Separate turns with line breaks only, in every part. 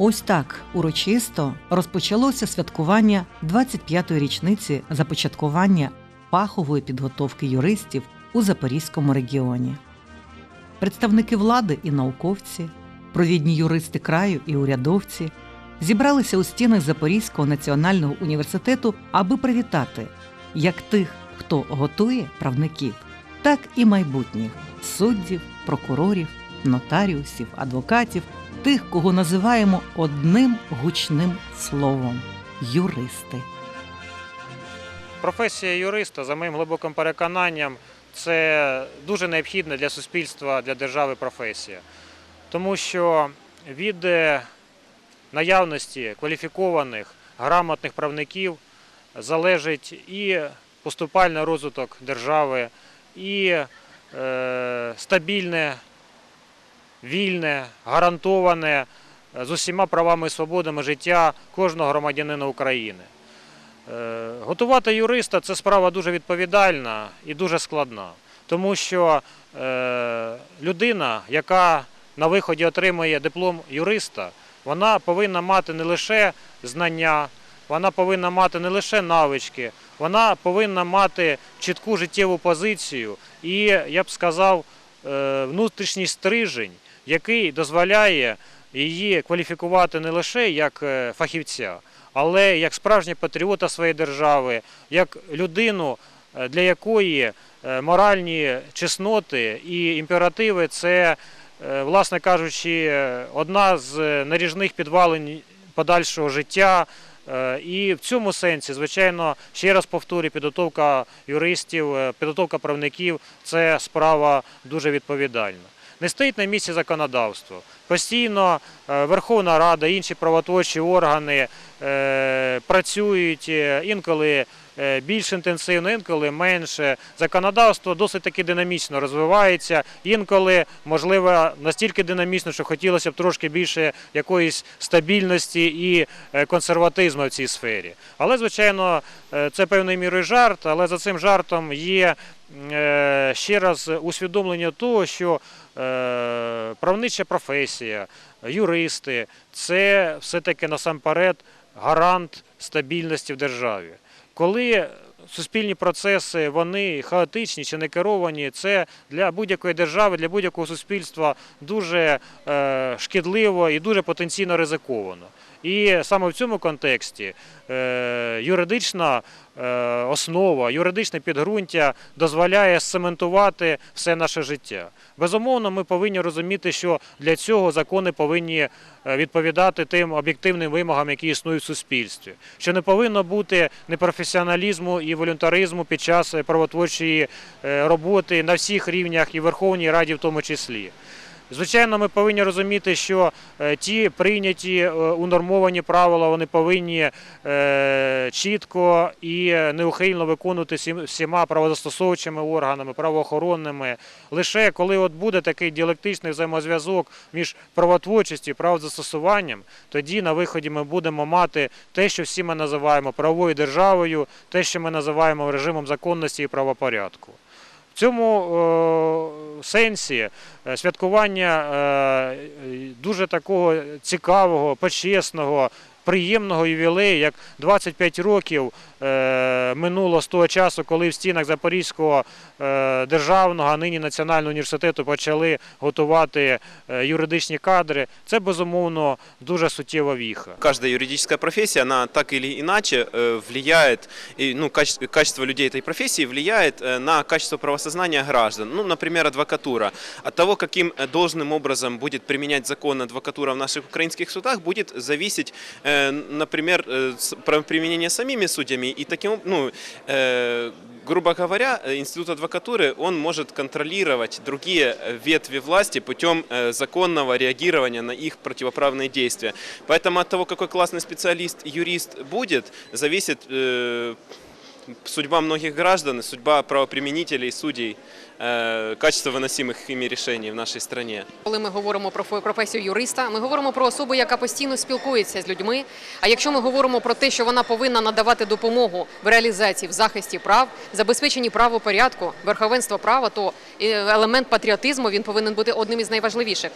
Ось так урочисто розпочалося святкування 25-ї річниці започаткування фахової підготовки юристів у Запорізькому регіоні. Представники влади і науковці, провідні юристи краю і урядовці зібралися у стінах Запорізького національного університету, аби привітати як тих, хто готує правників, так і майбутніх суддів, прокурорів, нотаріусів, адвокатів, тих, кого називаємо одним гучним словом юристи.
Професія юриста, за моїм глибоким переконанням, це дуже необхідна для суспільства, для держави професія. Тому що від е, наявності кваліфікованих, грамотних правників залежить і поступальний розвиток держави, і е, стабільне, вільне, гарантоване е, з усіма правами і свободами життя кожного громадянина України. Е, Готувати юриста це справа дуже відповідальна і дуже складна, тому що е, людина, яка на виході отримує диплом юриста, вона повинна мати не лише знання, вона повинна мати не лише навички, вона повинна мати чітку життєву позицію і, я б сказав, внутрішній стрижень, який дозволяє її кваліфікувати не лише як е, фахівця, але як справжнього патріота своєї держави, як людину, е, для якої е, моральні чесноти і імперативи це, власне кажучи, одна з наріжних підвалин подальшого життя. І в цьому сенсі, звичайно, ще раз повторюю, підготовка юристів, підготовка правників це справа дуже відповідальна. Не стоїть на місці законодавство. Постійно е, Верховна Рада, інші правотворчі органи е, працюють е, інколи більш інтенсивно, інколи менше. Законодавство досить таки динамічно розвивається, інколи, можливо, настільки динамічно, що хотілося б трошки більше якоїсь стабільності і консерватизму в цій сфері. Але, звичайно, це певною мірою жарт, але за цим жартом є ще раз усвідомлення того, що правнича професія, юристи це все-таки насамперед гарант стабільності в державі. Коли суспільні процеси вони хаотичні чи не керовані, це для будь-якої держави, для будь-якого суспільства дуже е, шкідливо і дуже потенційно ризиковано. І саме в цьому контексті е, юридична е, основа, юридичне підґрунтя дозволяє цементувати все наше життя. Безумовно, ми повинні розуміти, що для цього закони повинні е, відповідати тим об'єктивним вимогам, які існують в суспільстві. Що не повинно бути непрофесіоналізму і волюнтаризму під час правотворчої роботи на всіх рівнях і Верховній Раді в тому числі. Звичайно, ми повинні розуміти, що е, ті прийняті е, унормовані правила вони повинні е, чітко і неухильно виконувати всіма правозастосовчими органами, правоохоронними. Лише коли от буде такий діалектичний взаємозв'язок між правотворчістю і правозастосуванням, тоді на виході ми будемо мати те, що всі ми називаємо правовою державою, те, що ми називаємо режимом законності і правопорядку. Цьому сенсі е, святкування е, дуже такого цікавого, почесного, приємного ювілею, як 25 років е, минуло з того часу, коли в стінах Запорізького е, державного, а нині Національного університету почали готувати е, юридичні кадри. Це безумовно дуже суттєва віха.
Каждая юридическая профессия, она так или иначе э, влияет, и, ну, качество, качество людей этой профессии влияет э, на качество правосознания граждан. Ну, например, адвокатура. От того, каким э, должным образом будет применять закон адвокатура в наших украинских судах, будет зависеть, э, например, э, с- про- применение самими судьями. И таким, ну, э, грубо говоря, э, институт адвокатуры, он может контролировать другие э, ветви власти путем э, законного реагирования на их противоправные действия. Поэтому от того, какой классный специалист, юрист будет, зависит э, судьба многих граждан, судьба правоприменителей, судей, э, качество выносимых ими решений в нашей стране.
Коли ми говоримо про професію юриста, ми говоримо про особу, яка постійно спілкується з людьми. А якщо ми говоримо про те, що вона повинна надавати допомогу в реалізації, в захисті прав, забезпеченні правопорядку, верховенства права, то е, елемент патріотизму він повинен бути одним із найважливіших.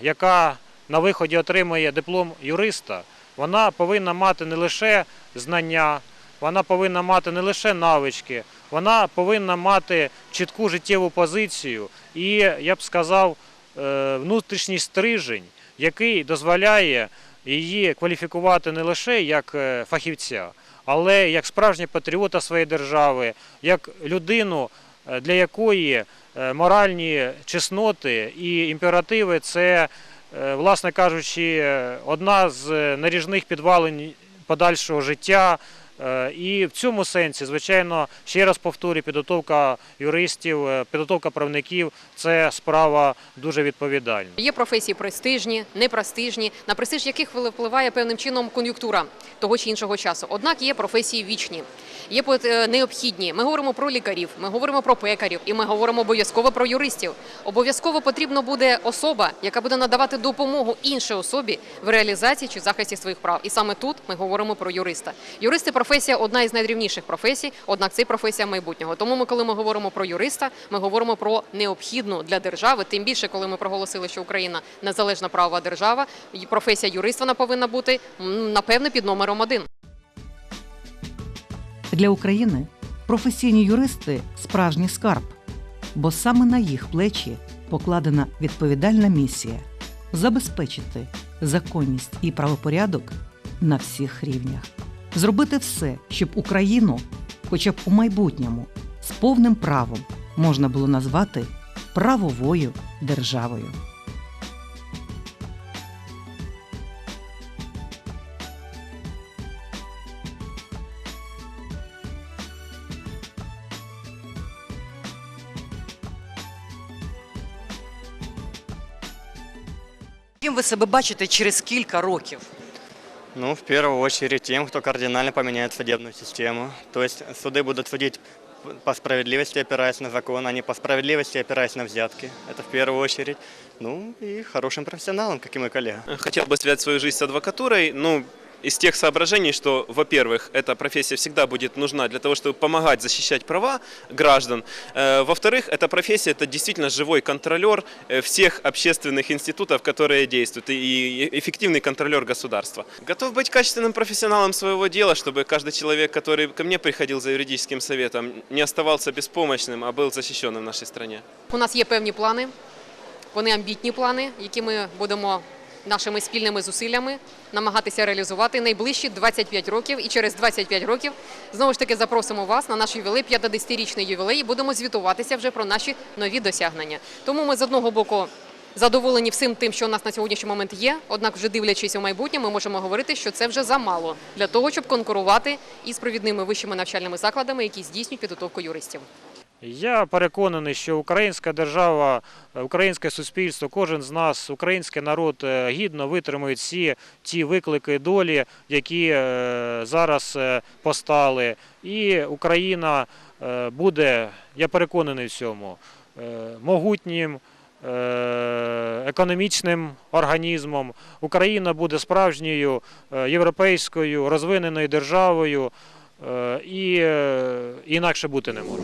Яка на виході отримує диплом юриста, вона повинна мати не лише знання, вона повинна мати не лише навички, вона повинна мати чітку життєву позицію і, я б сказав, е, внутрішній стрижень, який дозволяє її кваліфікувати не лише як е, фахівця, але як справжнього патріота своєї держави, як людину, для якої е, моральні чесноти і імперативи це, е, власне кажучи, е, одна з е, наріжних підвалень подальшого життя. Е, І в цьому сенсі, звичайно, ще раз повторюю, підготовка юристів, е, підготовка правників це справа дуже відповідальна.
Є професії престижні, непрестижні, на престиж яких впливає певним чином кон'юнктура того чи іншого часу. Однак є професії вічні, є е, необхідні. Ми говоримо про лікарів, ми говоримо про пекарів, і ми говоримо обов'язково про юристів. Обов'язково потрібно буде особа, яка буде надавати допомогу іншій особі в реалізації чи захисті своїх прав. І саме тут ми говоримо про юриста. Юристи професія одна із найдрівніших професій, однак це професія майбутнього. Тому ми, коли ми говоримо про юриста, ми говоримо про необхідну для держави. Тим більше, коли ми проголосили, що Україна незалежна правова держава, професія юриста вона повинна бути напевне під номером один.
Для України професійні юристи справжній скарб, бо саме на їх плечі покладена відповідальна місія забезпечити законність і правопорядок на всіх рівнях, зробити все, щоб Україну, хоча б у майбутньому, з повним правом можна було назвати правовою державою.
Ким ви себе бачите через кілька років?
Ну, в первую очередь тем, кто кардинально поменяет судебную систему. То есть суды будут судить по справедливости, опираясь на закон, а не по справедливости, опираясь на взятки. Это в первую очередь. Ну и хорошим профессионалом, как и мой коллега.
Хотел бы связать свою жизнь с адвокатурой, ну, из тех соображений, что, во-первых, эта профессия всегда будет нужна для того, чтобы помогать защищать права граждан. Э, Во-вторых, эта профессия – это действительно живой контролер э, всех общественных институтов, которые действуют, и эффективный контролер государства. Готов быть качественным профессионалом своего дела, чтобы каждый человек, который ко мне приходил за юридическим советом, не оставался беспомощным, а был защищенным в нашей стране.
У нас є певні плани, вони амбітні плани, які ми будемо нашими спільними зусиллями намагатися реалізувати найближчі 25 років. І через 25 років знову ж таки запросимо вас на наш ювілей, 50-річний ювілей, і будемо звітуватися вже про наші нові досягнення. Тому ми з одного боку. Задоволені всім тим, що у нас на сьогоднішній момент є. Однак, вже дивлячись у майбутнє, ми можемо говорити, що це вже замало для того, щоб конкурувати із провідними вищими навчальними закладами, які здійснюють підготовку юристів.
Я переконаний, що українська держава, е, українське суспільство, кожен з нас, український народ е, гідно витримують всі ті виклики долі, які е, зараз постали. І Україна буде, я переконаний в цьому, могутнім. Економічним організмом Україна буде справжньою європейською розвиненою державою, і е, інакше бути не може.